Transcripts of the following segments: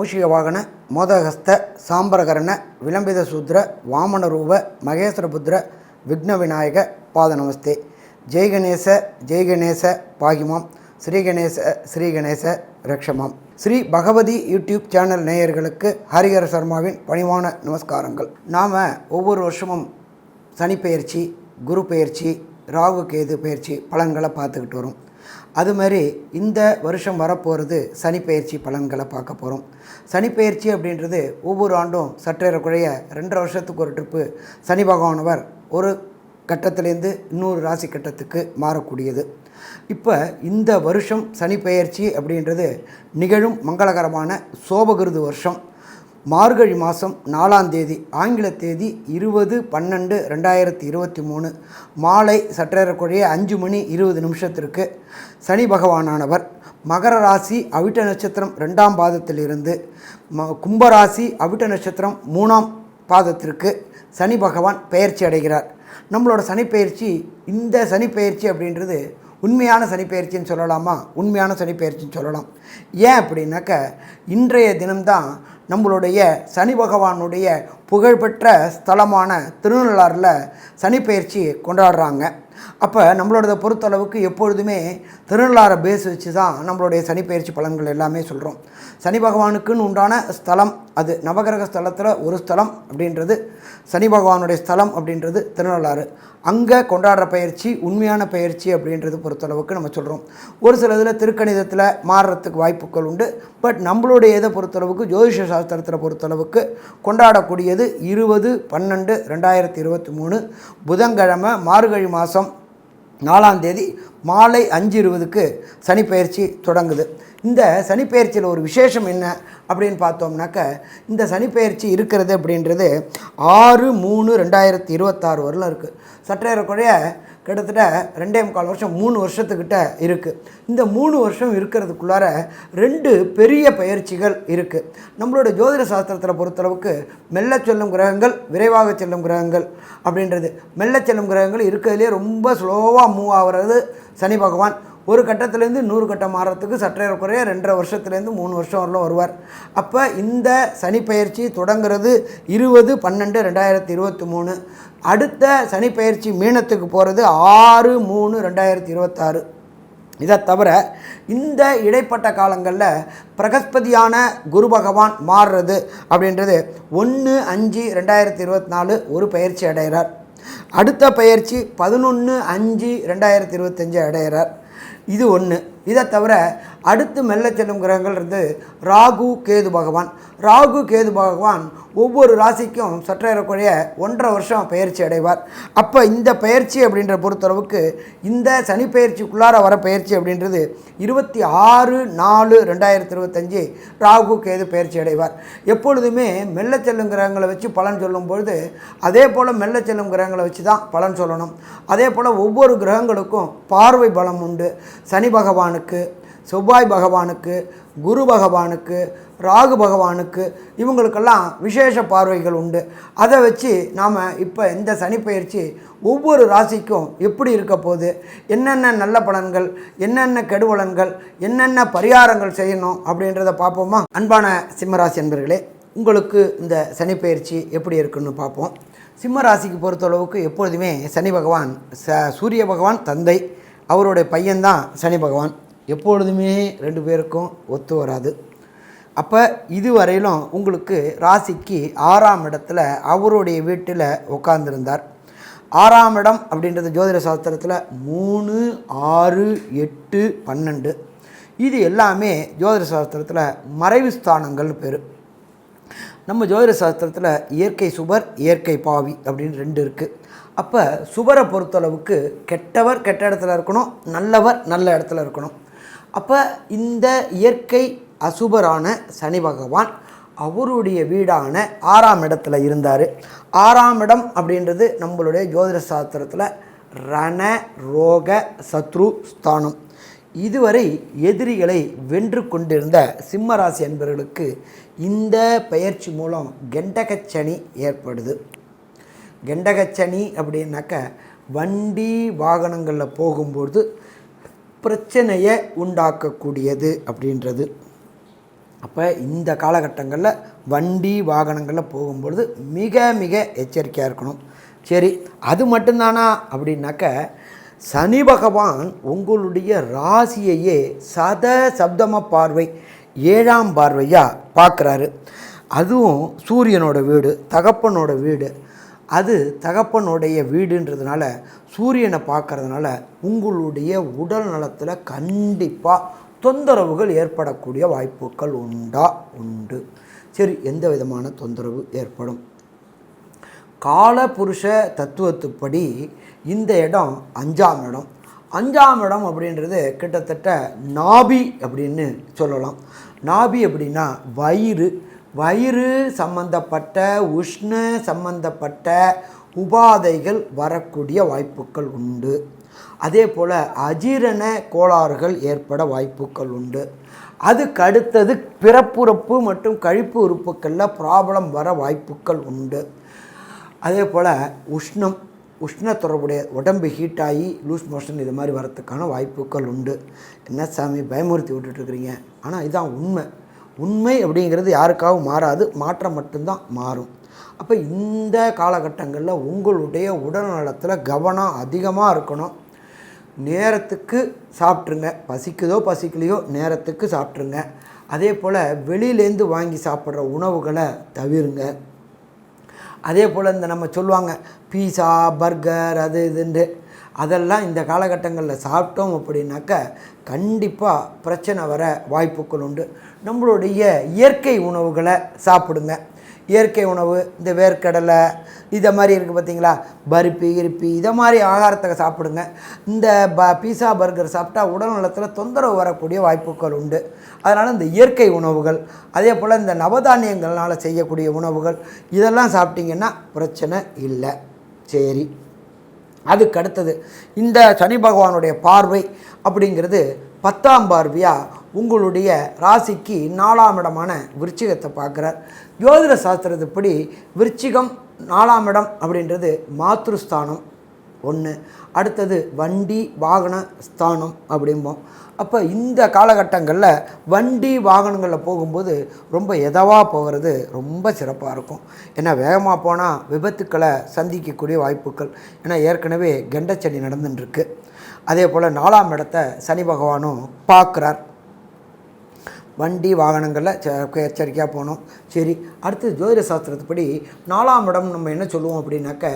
மூஷிக வாகன மோதகஸ்த சாம்பரகரண விளம்பித சூத்ர வாமனரூப மகேஸ்வரபுத்திர விக்ன விநாயக பாத நமஸ்தே. ஜெய் கணேச ஜெய் கணேச பாகிமாம். ஸ்ரீ கணேச ஸ்ரீ கணேச ரக்ஷமாம். ஸ்ரீ பகவதி யூடியூப் சேனல் நேயர்களுக்கு ஹரிஹர சர்மாவின் பணிவான நமஸ்காரங்கள். நாம் ஒவ்வொரு வருஷமும் சனி பயிற்சி குரு பயிற்சி ராகு கேது பயிற்சி பலன்களை பார்த்துக்கிட்டு வரோம். அது மாதிரி இந்த வருஷம் வரப்போகிறது சனிப்பெயர்ச்சி பலன்களை பார்க்க போகிறோம் சனிப்பெயர்ச்சி அப்படின்றது ஒவ்வொரு ஆண்டும் சற்றேறக்குறைய ரெண்டரை வருஷத்துக்கு ஒரு ட்ரிப்பு சனி பகவானவர் ஒரு கட்டத்திலேருந்து இன்னொரு ராசி கட்டத்துக்கு மாறக்கூடியது. இப்போ இந்த வருஷம் சனி பெயர்ச்சி அப்படின்றது நிகழும் மங்களகரமான சோபகிருது வருஷம். மார்கழி மாதம் நாலாம் தேதி ஆங்கில தேதி இருபது பன்னெண்டு ரெண்டாயிரத்தி இருபத்தி மூணு. மாலை சற்றேறக்குறைய அஞ்சு மணி இருபது நிமிஷத்திற்கு சனி பகவானானவர் மகர ராசி அவிட்ட நட்சத்திரம் ரெண்டாம் பாதத்திலிருந்து ம கும்பராசி அவிட்ட நட்சத்திரம் மூணாம் பாதத்திற்கு சனி பகவான் பெயர்ச்சி அடைகிறார். நம்மளோட சனிப்பெயர்ச்சி இந்த சனிப்பெயர்ச்சி அப்படின்றது உண்மையான சனிப்பெயர்ச்சின்னு சொல்லலாமா? உண்மையான சனிப்பெயர்ச்சின்னு சொல்லலாம். ஏன் அப்படின்னாக்க இன்றைய தினம்தான் நம்மளுடைய சனி பகவானுடைய புகழ்பெற்ற ஸ்தலமான திருநள்ளாறில் சனிப்பெயர்ச்சி கொண்டாடுறாங்க. அப்போ நம்மளோட பொறுத்தளவுக்கு எப்பொழுதுமே திருநள்ளாரை பேஸ் வச்சு தான் நம்மளுடைய சனிப்பெயர்ச்சி பலன்கள் எல்லாமே சொல்கிறோம் சனி பகவானுக்குன்னு உண்டான ஸ்தலம் அது. நவகிரக ஸ்தலத்தில் ஒரு ஸ்தலம் அப்படின்றது சனி பகவானுடைய ஸ்தலம் அப்படின்றது திருநள்ளாறு. அங்கே கொண்டாடுற பயிற்சி உண்மையான பயிற்சி அப்படின்றது பொறுத்தளவுக்கு நம்ம சொல்கிறோம் ஒரு சில இதில் திருக்கணிதத்தில் மாறுறதுக்கு வாய்ப்புகள் உண்டு. பட் நம்மளுடைய இதை பொறுத்தளவுக்கு ஜோதிஷ சாஸ்திரத்தில் பொறுத்தளவுக்கு கொண்டாடக்கூடியது இருபது பன்னெண்டு ரெண்டாயிரத்தி இருபத்தி மூணு புதன்கிழமை மார்கழி மாதம் நாலாம் தேதி மாலை அஞ்சு இருபதுக்கு சனிப்பெயர்ச்சி தொடங்குது. இந்த சனிப்பெயர்ச்சியில் ஒரு விசேஷம் என்ன அப்படின்னு பார்த்தோம்னாக்க இந்த சனிப்பெயர்ச்சி இருக்கிறது அப்படின்றது ஆறு மூணு ரெண்டாயிரத்தி இருபத்தாறு வரலாம் இருக்குது சற்றேறக்குறைய கிட்டத்தட்ட ரெண்டே முக்கால் வருஷம் மூணு வருஷத்துக்கிட்ட இருக்குது இந்த மூணு வருஷம் இருக்கிறதுக்குள்ளார ரெண்டு பெரிய பயிற்சிகள் இருக்குது நம்மளோட ஜோதிட சாஸ்திரத்தில் பொறுத்தளவுக்கு மெல்ல செல்லும் கிரகங்கள் விரைவாக செல்லும் கிரகங்கள் அப்படின்றது. மெல்ல செல்லும் கிரகங்கள் இருக்கிறதுலே ரொம்ப ஸ்லோவாக மூவ் ஆகிறது சனி பகவான். ஒரு கட்டத்துலேருந்து நூறு கட்டம் மாறுறதுக்கு சற்றே குறைய ரெண்டரை வருஷத்துலேருந்து மூணு வருஷம் வரலும் வருவார். அப்போ இந்த சனி பயிற்சி தொடங்குறது இருபது பன்னெண்டு ரெண்டாயிரத்தி இருபத்தி மூணு. அடுத்த சனி பயிற்சி மீனத்துக்கு போகிறது ஆறு மூணு ரெண்டாயிரத்தி இருபத்தாறு. இதை தவிர இந்த இடைப்பட்ட காலங்களில் பிரகஸ்பதியான குரு பகவான் மாறுறது அப்படின்றது ஒன்று அஞ்சு ரெண்டாயிரத்தி இருபத்தி நாலு ஒரு பயிற்சி அடைகிறார். அடுத்த பயிற்சி பதினொன்று அஞ்சு ரெண்டாயிரத்தி இருபத்தஞ்சு அடைகிறார். இது ஒன்று இதை தவிர அடுத்து மெல்ல செல்லும் கிரகங்கள் இருந்து ராகு கேது பகவான். ராகு கேது பகவான் ஒவ்வொரு ராசிக்கும் சற்றேறக்குறைய ஒன்றரை வருஷம் பயிற்சி அடைவார். அப்போ இந்த பயிற்சி அப்படின்ற பொறுத்தளவுக்கு இந்த சனி பயிற்சிக்குள்ளார வர பயிற்சி அப்படின்றது இருபத்தி ஆறு நாலு ரெண்டாயிரத்தி இருபத்தஞ்சி ராகு கேது பயிற்சி அடைவார். எப்பொழுதுமே மெல்ல செல்லும் கிரகங்களை வச்சு பலன் சொல்லும் பொழுது அதே போல் மெல்ல செல்லும் கிரகங்களை வச்சு தான் பலன் சொல்லணும். அதே போல் ஒவ்வொரு கிரகங்களுக்கும் பார்வை பலம் உண்டு. சனி பகவானுக்கு செவ்வாய் பகவானுக்கு குரு பகவானுக்கு ராகு பகவானுக்கு இவங்களுக்கெல்லாம் விசேஷ பார்வைகள் உண்டு. அதை வச்சு நாம் இப்போ இந்த சனிப்பயிற்சி ஒவ்வொரு ராசிக்கும் எப்படி இருக்க போகுது? என்னென்ன நல்ல பலன்கள் என்னென்ன கெடுவலன்கள் என்னென்ன பரிகாரங்கள் செய்யணும் அப்படின்றத பார்ப்போமா? அன்பான சிம்மராசி அன்பர்களே உங்களுக்கு இந்த சனிப்பயிற்சி எப்படி இருக்குன்னு பார்ப்போம். சிம்ம ராசிக்கு பொறுத்தளவுக்கு எப்பொழுதுமே சனி பகவான் ச சூரிய பகவான் தந்தை அவருடைய பையன்தான் சனி பகவான். எப்பொழுதுமே ரெண்டு பேருக்கும் ஒத்து வராது. அப்போ இதுவரையிலும் உங்களுக்கு ராசிக்கு ஆறாம் இடத்துல அவருடைய வீட்டில் உட்காந்துருந்தார் ஆறாம் இடம் அப்படின்றது ஜோதிட சாஸ்திரத்தில் மூணு ஆறு எட்டு பன்னெண்டு. இது எல்லாமே ஜோதிட சாஸ்திரத்தில் மறைவு ஸ்தானங்கள் பேர். நம்ம ஜோதிட சாஸ்திரத்தில் இயற்கை சுபர் இயற்கை பாவி அப்படின்னு ரெண்டு இருக்குது அப்போ சுபரை பொறுத்தளவுக்கு கெட்டவர் கெட்ட இடத்துல இருக்கணும் நல்லவர் நல்ல இடத்துல இருக்கணும். அப்போ இந்த இயற்கை அசுபரான சனி பகவான் அவருடைய வீடான ஆறாம் இடத்துல இருந்தார். ஆறாம் இடம் அப்படின்றது நம்மளுடைய ஜோதிட சாஸ்திரத்தில் ரண ரோக சத்ரு ஸ்தானம். இதுவரை எதிரிகளை வென்று கொண்டிருந்த சிம்மராசி என்பவர்களுக்கு இந்த பயிற்சி மூலம் கெண்டகச்சனி ஏற்படுது. கெண்டகச்சனி அப்படின்னாக்க வண்டி வாகனங்களில் போகும்போது பிரச்சனையை உண்டாக்கக்கூடியது அப்படின்றது. அப்போ இந்த காலகட்டங்களில் வண்டி வாகனங்களில் போகும்பொழுது மிக மிக எச்சரிக்கையாக இருக்கணும். சரி அது மட்டும்தானா அப்படின்னாக்க சனி பகவான் உங்களுடைய ராசியையே சத சப்தம பார்வை ஏழாம் பார்வையாக பார்க்குறாரு. அதுவும் சூரியனோட வீடு தகப்பனோட வீடு. அது தகப்பனுடைய வீடுன்றதுனால சூரியனை பார்க்குறதுனால உங்களுடைய உடல் நலத்தில் கண்டிப்பாக தொந்தரவுகள் ஏற்படக்கூடிய வாய்ப்புகள் உண்டா? உண்டு. சரி எந்த விதமான தொந்தரவு ஏற்படும்? கால புருஷ தத்துவத்துப்படி இந்த இடம் அஞ்சாம் இடம். அஞ்சாம் இடம் அப்படின்றது கிட்டத்தட்ட நாபி அப்படின்னு சொல்லலாம். நாபி அப்படின்னா வயிறு. வயிறு சம்பந்தப்பட்ட உஷ்ண சம்பந்தப்பட்ட உபாதைகள் வரக்கூடிய வாய்ப்புகள் உண்டு. அதே போல் அஜீரண கோளாறுகள் ஏற்பட வாய்ப்புகள் உண்டு. அதுக்கு அடுத்தது பிறப்புறுப்பு மற்றும் கழிப்பு உறுப்புகளில் ப்ராப்ளம் வர வாய்ப்புகள் உண்டு. அதே போல் உஷ்ணம் உஷ்ண தொடர்புடைய உடம்பு ஹீட் ஆகி லூஸ் மோஷன் இது மாதிரி வரத்துக்கான வாய்ப்புகள் உண்டு. என்ன சாமி பயமுறுத்தி விட்டுட்ருக்குறீங்க ஆனால் இதுதான் உண்மை. உண்மை அப்படிங்கிறது யாருக்காகவும் மாறாது மாற்றம் மட்டும்தான் மாறும். அப்போ இந்த காலகட்டங்களில் உங்களுடைய உடல் நலத்தில் கவனம் அதிகமாக இருக்கணும். நேரத்துக்கு சாப்பிட்ருங்க பசிக்குதோ பசிக்கலையோ நேரத்துக்கு சாப்பிட்ருங்க அதே போல் வெளியிலேருந்து வாங்கி சாப்பிட்ற உணவுகளை தவிருங்க. அதே போல் இந்த நம்ம சொல்லுவாங்க பீஸா பர்கர் அது இதுண்டு அதெல்லாம் இந்த காலகட்டங்களில் சாப்பிட்டோம் அப்படின்னாக்க கண்டிப்பாக பிரச்சனை வர வாய்ப்புகள் உண்டு. நம்மளுடைய இயற்கை உணவுகளை சாப்பிடுங்க. இயற்கை உணவு இந்த வேர்க்கடலை இதை மாதிரி இருக்குது பார்த்தீங்களா பருப்பி இருப்பி இதை மாதிரி ஆகாரத்தை சாப்பிடுங்க. இந்த ப பீஸா பர்கர் சாப்பிட்டா உடல் நலத்தில் தொந்தரவு வரக்கூடிய வாய்ப்புகள் உண்டு. அதனால் இந்த இயற்கை உணவுகள் அதே போல் இந்த நவதானியங்கள்னால் செய்யக்கூடிய உணவுகள் இதெல்லாம் சாப்பிட்டிங்கன்னா பிரச்சனை இல்லை. சரி. அதுக்கு அடுத்தது இந்த சனி பகவானுடைய பார்வை அப்படிங்கிறது பத்தாம் பார்வையாக உங்களுடைய ராசிக்கு நாலாம் இடமான விருச்சிகத்தை பார்க்குறார். ஜோதிட சாஸ்திரத்துப்படி விருச்சிகம் நாலாம் இடம் அப்படின்றது மாத்ருஸ்தானம் ஒன்று அடுத்தது வண்டி வாகன ஸ்தானம் அப்படிம்போம். அப்போ இந்த காலகட்டங்களில் வண்டி வாகனங்களில் போகும்போது ரொம்ப எதவாக போகிறது? ரொம்ப சிறப்பாக இருக்கும். ஏன்னா வேகமாக போனால் விபத்துக்களை சந்திக்கக்கூடிய வாய்ப்புகள். ஏன்னா ஏற்கனவே கெண்டச்சனி நடந்துட்டுருக்கு. அதே போல் நாலாம் இடத்த சனி பகவானும் பார்க்குறார். வண்டி வாகனங்களில் எச்சரிக்கையாக போகணும். சரி அடுத்து ஜோதிட சாஸ்திரத்துப்படி நாலாம் இடம் நம்ம என்ன சொல்லுவோம் அப்படின்னாக்க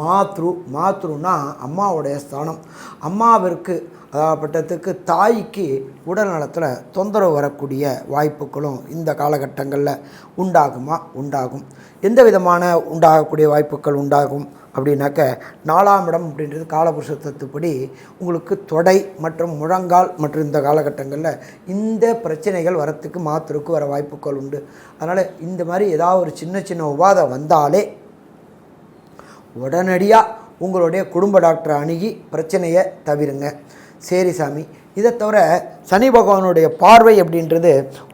மாத்ரு மாத்ருன்னா அம்மாவுடைய ஸ்தானம். அம்மாவிற்கு அதாகப்பட்டதுக்கு தாய்க்கு உடல் நலத்தில் தொந்தரவு வரக்கூடிய வாய்ப்புகளும் இந்த காலகட்டங்களில் உண்டாகுமா? உண்டாகும். எந்த விதமான உண்டாகக்கூடிய வாய்ப்புகள் உண்டாகும் அப்படின்னாக்க நாலாம் இடம் அப்படின்றது காலபுருஷ உங்களுக்கு தொடை மற்றும் முழங்கால் மற்றும் இந்த காலகட்டங்களில் இந்த பிரச்சனைகள் வரத்துக்கு மாத்திருக்கு வர வாய்ப்புகள் உண்டு. அதனால் இந்த மாதிரி ஏதாவது ஒரு சின்ன சின்ன உபாதை வந்தாலே உடனடியாக உங்களுடைய குடும்ப டாக்டரை அணுகி பிரச்சனையை தவிருங்க. சரி சாமி. இதை தவிர சனி பகவானுடைய பார்வை அப்படின்றது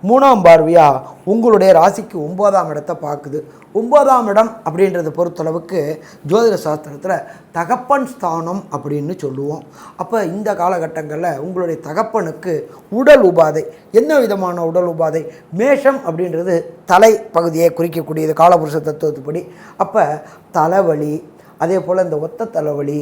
மூணாம் பார்வையாக உங்களுடைய ராசிக்கு ஒன்பதாம் இடத்தை பார்க்குது. ஒன்பதாம் இடம் அப்படின்றத பொறுத்தளவுக்கு ஜோதிட சாஸ்திரத்தில் தகப்பன் ஸ்தானம் அப்படின்னு சொல்லுவோம். அப்போ இந்த காலகட்டங்களில் உங்களுடைய தகப்பனுக்கு உடல் உபாதை என்ன விதமான உடல் உபாதை? மேஷம் அப்படின்றது தலை பகுதியை குறிக்கக்கூடியது காலபுருஷ தத்துவத்துப்படி. அப்போ தலைவலி அதே போல் இந்த ஒத்த தலைவலி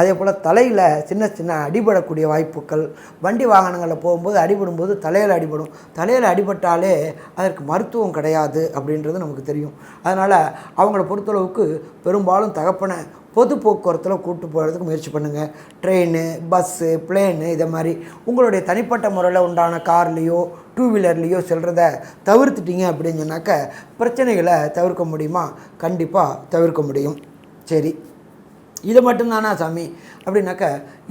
அதே போல் தலையில் சின்ன சின்ன அடிபடக்கூடிய வாய்ப்புகள் வண்டி வாகனங்களில் போகும்போது அடிபடும்போது தலையில் அடிபடும். தலையில் அடிபட்டாலே அதற்கு மருத்துவம் கிடையாது அப்படின்றது நமக்கு தெரியும். அதனால் அவங்கள பொறுத்தளவுக்கு பெரும்பாலும் தகப்பனை பொது போக்குவரத்தில் கூட்டு போகிறதுக்கு முயற்சி பண்ணுங்கள் ட்ரெயின் பஸ்ஸு பிளேனு இதை மாதிரி உங்களுடைய தனிப்பட்ட முறையில் உண்டான கார்லேயோ டூ வீலர்லேயோ செல்கிறத தவிர்த்துட்டீங்க அப்படின்னு சொன்னாக்க பிரச்சனைகளை தவிர்க்க முடியுமா? கண்டிப்பாக தவிர்க்க முடியும். சரி. இது மட்டும்தானா சாமி? அப்படின்னாக்க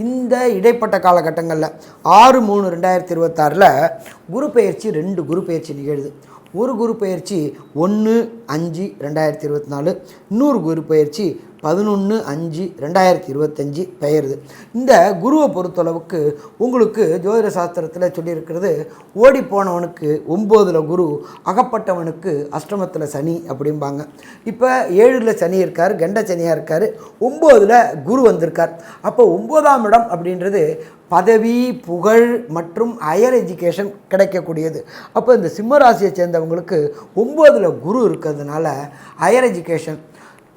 இந்த இடைப்பட்ட காலகட்டங்களில் ஆறு மூணு ரெண்டாயிரத்தி இருபத்தாறில் குரு பயிற்சி ரெண்டு குரு பயிற்சி நிகழுது. ஒரு குரு பயிற்சி ஒன்று அஞ்சு ரெண்டாயிரத்தி இருபத்தி நாலு. இன்னொரு குரு பயிற்சி பதினொன்று அஞ்சு ரெண்டாயிரத்தி இருபத்தஞ்சி பெயருது. இந்த குருவை பொறுத்தளவுக்கு உங்களுக்கு ஜோதிட சாஸ்திரத்தில் சொல்லியிருக்கிறது ஓடி போனவனுக்கு ஒம்போதில் குரு அகப்பட்டவனுக்கு அஷ்டமத்தில் சனி அப்படிம்பாங்க. இப்போ ஏழில் சனி இருக்கார் கெண்ட சனியாக இருக்கார் ஒம்போதில் குரு வந்திருக்கார். அப்போ ஒம்போதாம் இடம் அப்படின்றது பதவி புகழ் மற்றும் ஹையர் எஜுகேஷன் கிடைக்கக்கூடியது. அப்போ இந்த சிம்ம ராசியை சேர்ந்தவங்களுக்கு ஒம்போதில் குரு இருக்கிறதுனால higher education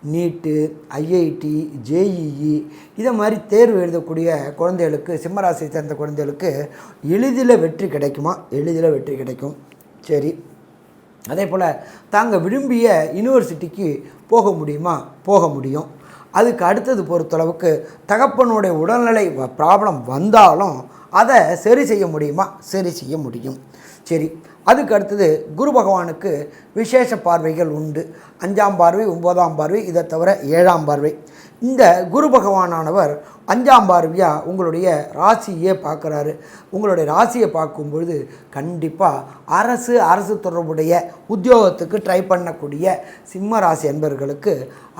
NEET IIT JEE இதை மாதிரி தேர்வு எழுதக்கூடிய குழந்தைகளுக்கு சிம்மராசியை சேர்ந்த குழந்தைகளுக்கு எளிதில் வெற்றி கிடைக்குமா? எளிதில் வெற்றி கிடைக்கும். சரி. அதே போல் தாங்கள் விரும்பிய யூனிவர்சிட்டிக்கு போக முடியுமா? போக முடியும். அதுக்கு அடுத்தது பொறுத்தளவுக்கு தகப்பனுடைய உடல்நிலை ப்ராப்ளம் வந்தாலும் அதை சரி செய்ய முடியுமா? சரி செய்ய முடியும். சரி. அதுக்கு அடுத்தது குரு பகவானுக்கு விசேஷ பார்வைகள் உண்டு. அஞ்சாம் பார்வை ஒன்பதாம் பார்வை இதை தவிர ஏழாம் பார்வை. இந்த குரு பகவானானவர் அஞ்சாம் பார்வையாக உங்களுடைய ராசியே பார்க்குறாரு. உங்களுடைய ராசியை பார்க்கும் பொழுது கண்டிப்பாக அரசு அரசு தொடர்புடைய உத்தியோகத்துக்கு ட்ரை பண்ணக்கூடிய சிம்ம ராசி என்பவர்களுக்கு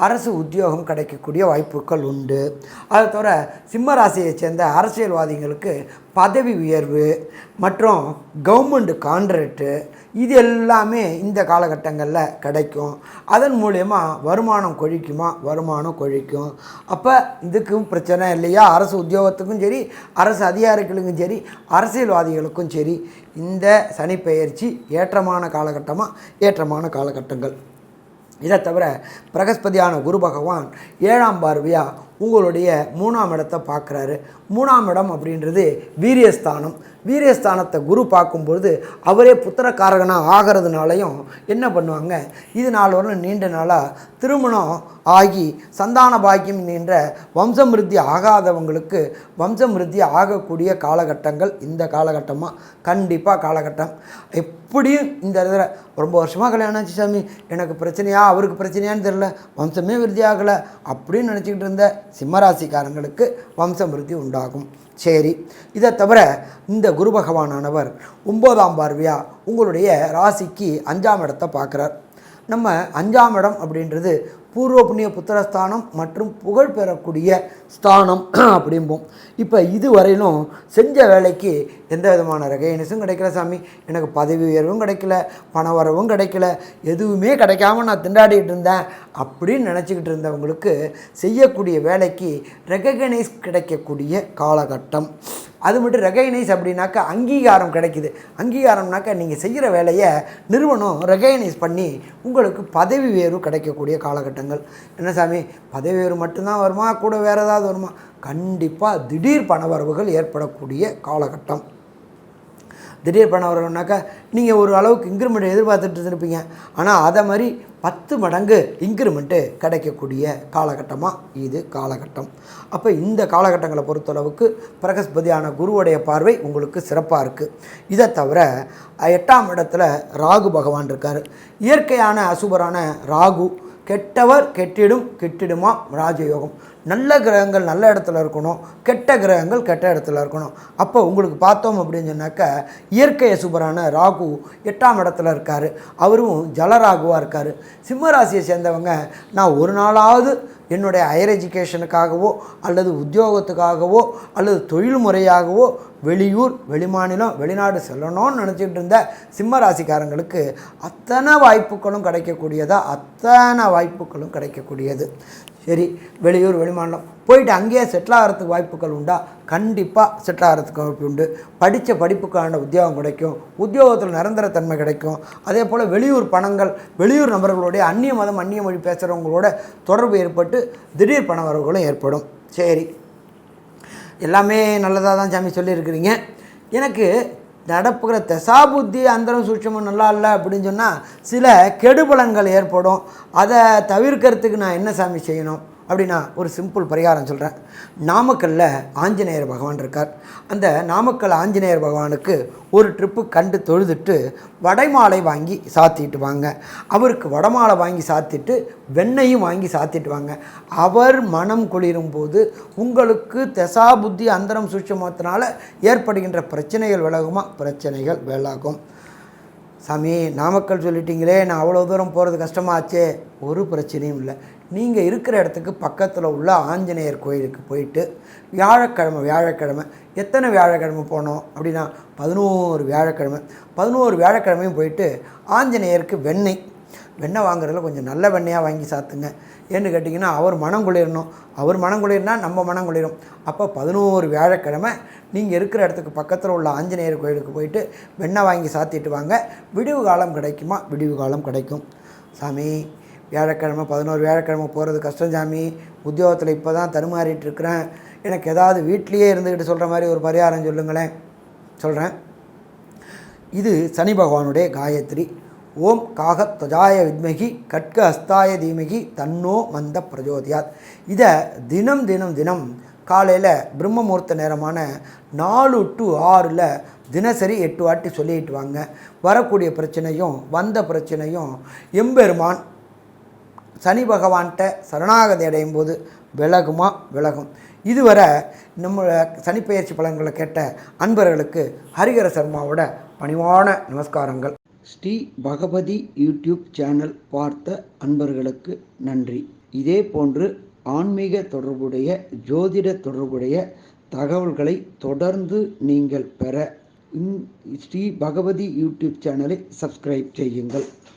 அரசு உத்தியோகம் கிடைக்கக்கூடிய வாய்ப்புகள் உண்டு. அதை தவிர சிம்ம ராசியை சேர்ந்த அரசியல்வாதிகளுக்கு பதவி உயர்வு மற்றும் கவர்மெண்ட் கான்ட்ராக்டு இது எல்லாமே இந்த காலகட்டங்களில் கிடைக்கும். அதன் மூலயமா வருமானம் கொழிக்குமா? வருமானம் கொழிக்கும். அப்போ இதுக்கும் பிரச்சனை இல்லையா? அரசு உத்தியோகத்துக்கும் சரி அரசு அதிகாரிகளுக்கும் சரி அரசியல்வாதிகளுக்கும் சரி இந்த சனிப்பெயர்ச்சி ஏற்றமான காலகட்டமாக ஏற்றமான காலகட்டங்கள். இதை தவிர பிரகஸ்பதியான குரு பகவான் ஏழாம் பார்வையாக உங்களுடைய மூணாம் இடத்தை பார்க்குறாரு. மூணாம் இடம் அப்படின்றது வீரியஸ்தானம். வீரியஸ்தானத்தை குரு பார்க்கும்பொழுது அவரே புத்திரக்காரகனாக ஆகிறதுனாலையும் என்ன பண்ணுவாங்க? இது நாள் வரலும் நீண்ட நாளாக திருமணம் ஆகி சந்தான பாக்கியம் என்ற வம்சமிருத்தி ஆகாதவங்களுக்கு வம்சமிருத்தி ஆகக்கூடிய காலகட்டங்கள் இந்த காலகட்டமாக கண்டிப்பாக காலகட்டம். எப்படியும் இந்த இதில் ரொம்ப வருஷமாக கல்யாணம் ஆச்சு சாமி. எனக்கு பிரச்சனையா? அவருக்கு பிரச்சனையான்னு தெரில வம்சமே விருத்தி ஆகலை அப்படின்னு நினச்சிக்கிட்டு இருந்த சிம்மராசிக்காரங்களுக்கு வம்சமிருத்தி உண்டாகும். சரி இதை தவிர இந்த குரு பகவானானவர் ஒம்போதாம் பார்வையாக உங்களுடைய ராசிக்கு அஞ்சாம் இடத்தை பார்க்குறார். நம்ம அஞ்சாம் இடம் அப்படின்றது பூர்வ புண்ணிய புத்திரஸ்தானம் மற்றும் புகழ் பெறக்கூடிய ஸ்தானம் அப்படிம்போம். இப்போ இது வரையிலும் செஞ்ச வேலைக்கு எந்த விதமான ரெகனைஸும் கிடைக்கல சாமி. எனக்கு பதவி உயர்வும் கிடைக்கல பண வரவும் கிடைக்கல எதுவுமே கிடைக்காம நான் திண்டாடிட்டு இருந்தேன் அப்படின்னு நினச்சிக்கிட்டு இருந்தவங்களுக்கு செய்யக்கூடிய வேலைக்கு ரெகனைஸ் கிடைக்கக்கூடிய காலகட்டம். அது மட்டும் ரெகனைஸ் அப்படின்னாக்கா அங்கீகாரம் கிடைக்குது. அங்கீகாரம்னாக்கா நீங்கள் செய்கிற வேலையை நிறுவனம் ரெகனைஸ் பண்ணி உங்களுக்கு பதவி உயர்வு கிடைக்கக்கூடிய காலகட்டங்கள். என்ன சாமி? பதவி உயர்வு மட்டும்தான் வருமா? கூட வேறு ஏதாவது வருமா? கண்டிப்பாக திடீர் பணவரவுகள் ஏற்படக்கூடிய காலகட்டம். திடீர் பணம் வரணுன்னாக்கா நீங்கள் ஒரு அளவுக்கு இன்க்ரிமெண்ட் எதிர்பார்த்துட்டு இருப்பீங்க ஆனால் அதை மாதிரி பத்து மடங்கு இன்க்ரிமெண்ட்டு கிடைக்கக்கூடிய காலகட்டமாக இது காலகட்டம். அப்போ இந்த காலகட்டங்களை பொறுத்தளவுக்கு பிரகஸ்பதியான குருவுடைய பார்வை உங்களுக்கு சிறப்பாக இருக்குது இதை தவிர எட்டாம் இடத்துல ராகு பகவான் இருக்கார். இயற்கையான அசுபரான ராகு கெட்டவர் கெட்டிடும் கெட்டிடுமா? ராஜயோகம். நல்ல கிரகங்கள் நல்ல இடத்துல இருக்கணும். கெட்ட கிரகங்கள் கெட்ட இடத்துல இருக்கணும். அப்போ உங்களுக்கு பார்த்தோம் அப்படின்னு சொன்னாக்கா இயற்கை சுபரான ராகு எட்டாம் இடத்துல இருக்கார். அவரும் ஜலராகுவாக இருக்கார். சிம்மராசியை சேர்ந்தவங்க நான் ஒரு நாளாவது என்னுடைய ஹையர் எஜுகேஷனுக்காகவோ அல்லது உத்தியோகத்துக்காகவோ அல்லது தொழில் முறையாகவோ வெளியூர் வெளிமாநிலம் வெளிநாடு செல்லணும்னு நினச்சிட்டு இருந்த சிம்ம ராசிக்காரங்களுக்கு அத்தனை வாய்ப்புகளும் கிடைக்கக்கூடியதா அத்தனை வாய்ப்புகளும் கிடைக்கக்கூடியது. சரி வெளியூர் வெளிமாநிலம். போயிட்டு அங்கேயே செட்டில் ஆகிறதுக்கு வாய்ப்புகள் உண்டா? கண்டிப்பாக செட்டில் ஆகிறதுக்கு வாய்ப்பு உண்டு. படித்த படிப்புக்கான உத்தியோகம் கிடைக்கும். உத்தியோகத்தில் நிரந்தரத்தன்மை கிடைக்கும். அதே போல் வெளியூர் பணங்கள் வெளியூர் நபர்களுடைய அந்நிய மதம் அந்நிய மொழி பேசுகிறவங்களோட தொடர்பு ஏற்பட்டு திடீர் பண வரவுகளும் ஏற்படும். சரி. எல்லாமே நல்லதாக தான் சாமி சொல்லியிருக்கிறீங்க. எனக்கு நடப்புகிற தசாபுத்தி அந்தரம் சூட்சமும் நல்லா இல்லை அப்படின்னு சொன்னால் சில கெடுபலங்கள் ஏற்படும். அதை தவிர்க்கிறதுக்கு நான் என்ன சாமி செய்யணும்? அப்படின்னா ஒரு சிம்பிள் பரிகாரம் சொல்கிறேன் நாமக்கல்லில் ஆஞ்சநேயர் பகவான் இருக்கார். அந்த நாமக்கல் ஆஞ்சநேயர் பகவானுக்கு ஒரு ட்ரிப்பு கண்டு தொழுதுட்டு வடைமாலை வாங்கி சாத்திட்டு வாங்க. அவருக்கு வடமாலை வாங்கி சாத்திட்டு வெண்ணையும் வாங்கி சாத்திட்டு வாங்க. அவர் மனம் குளிரும் போது உங்களுக்கு தசா புத்தி அந்தரம் சூட்சமத்தினால ஏற்படுகின்ற பிரச்சனைகள் விலகுமா? பிரச்சனைகள் விலகும். சாமி நாமக்கல் சொல்லிட்டீங்களே நான் அவ்வளோ தூரம் போகிறது கஷ்டமாச்சே. ஒரு பிரச்சனையும் இல்லை. நீங்கள் இருக்கிற இடத்துக்கு பக்கத்தில் உள்ள ஆஞ்சநேயர் கோயிலுக்கு போயிட்டு வியாழக்கிழமை வியாழக்கிழமை எத்தனை வியாழக்கிழமை போனோம் அப்படின்னா பதினோரு வியாழக்கிழமை பதினோரு வியாழக்கிழமையும் போயிட்டு ஆஞ்சநேயருக்கு வெண்ணெய் வெண்ணெய் வாங்குறதுல கொஞ்சம் நல்ல வெண்ணெயாக வாங்கி சாத்துங்க. ஏன்னு கேட்டிங்கன்னா அவர் மனம் குளிரணும். அவர் மனம் குளிர்னா நம்ம மனம் குளிரும். அப்போ பதினோரு வியாழக்கிழமை நீங்கள் இருக்கிற இடத்துக்கு பக்கத்தில் உள்ள ஆஞ்சநேயர் கோயிலுக்கு போயிட்டு வெண்ணெய் வாங்கி சாத்திட்டு வாங்க. விடிவு காலம் கிடைக்குமா? விடிவு காலம் கிடைக்கும். சாமி வியாழக்கிழமை பதினோரு வியாழக்கிழமை போகிறது கஷ்டம் சாமி. உத்தியோகத்தில் இப்போ தான் தருமாறிட்டுருக்குறேன் எனக்கு ஏதாவது வீட்லேயே இருந்துக்கிட்டு சொல்கிற மாதிரி ஒரு பரிகாரம் சொல்லுங்களேன். சொல்கிறேன் இது சனி பகவானுடைய காயத்ரி. ஓம் காக துவஜாய வித்மகி கட்க அஸ்தாய தீமகி தன்னோ மந்த பிரஜோதியாத். இதை தினம் தினம் தினம் காலையில் பிரம்மமுகூர்த்த நேரமான நாலு டு ஆறில் தினசரி எட்டு வாட்டி சொல்லிட்டு வாங்க. வரக்கூடிய பிரச்சனையும் வந்த பிரச்சனையும் எம்பெருமான் சனி பகவான்கிட்ட சரணாகதி அடையும் போது விலகுமா? விலகும். இதுவரை நம்ம சனிப்பெயர்ச்சி பலன்களை கேட்ட அன்பர்களுக்கு ஹரிகர சர்மாவோட பணிவான நமஸ்காரங்கள். ஸ்ரீ பகவதி யூடியூப் சேனல் பார்த்த அன்பர்களுக்கு நன்றி. இதே போன்று ஆன்மீக தொடர்புடைய ஜோதிட தொடர்புடைய தகவல்களை தொடர்ந்து நீங்கள் பெற ஸ்ரீ பகவதி யூடியூப் சேனலை சப்ஸ்கிரைப் செய்யுங்கள்.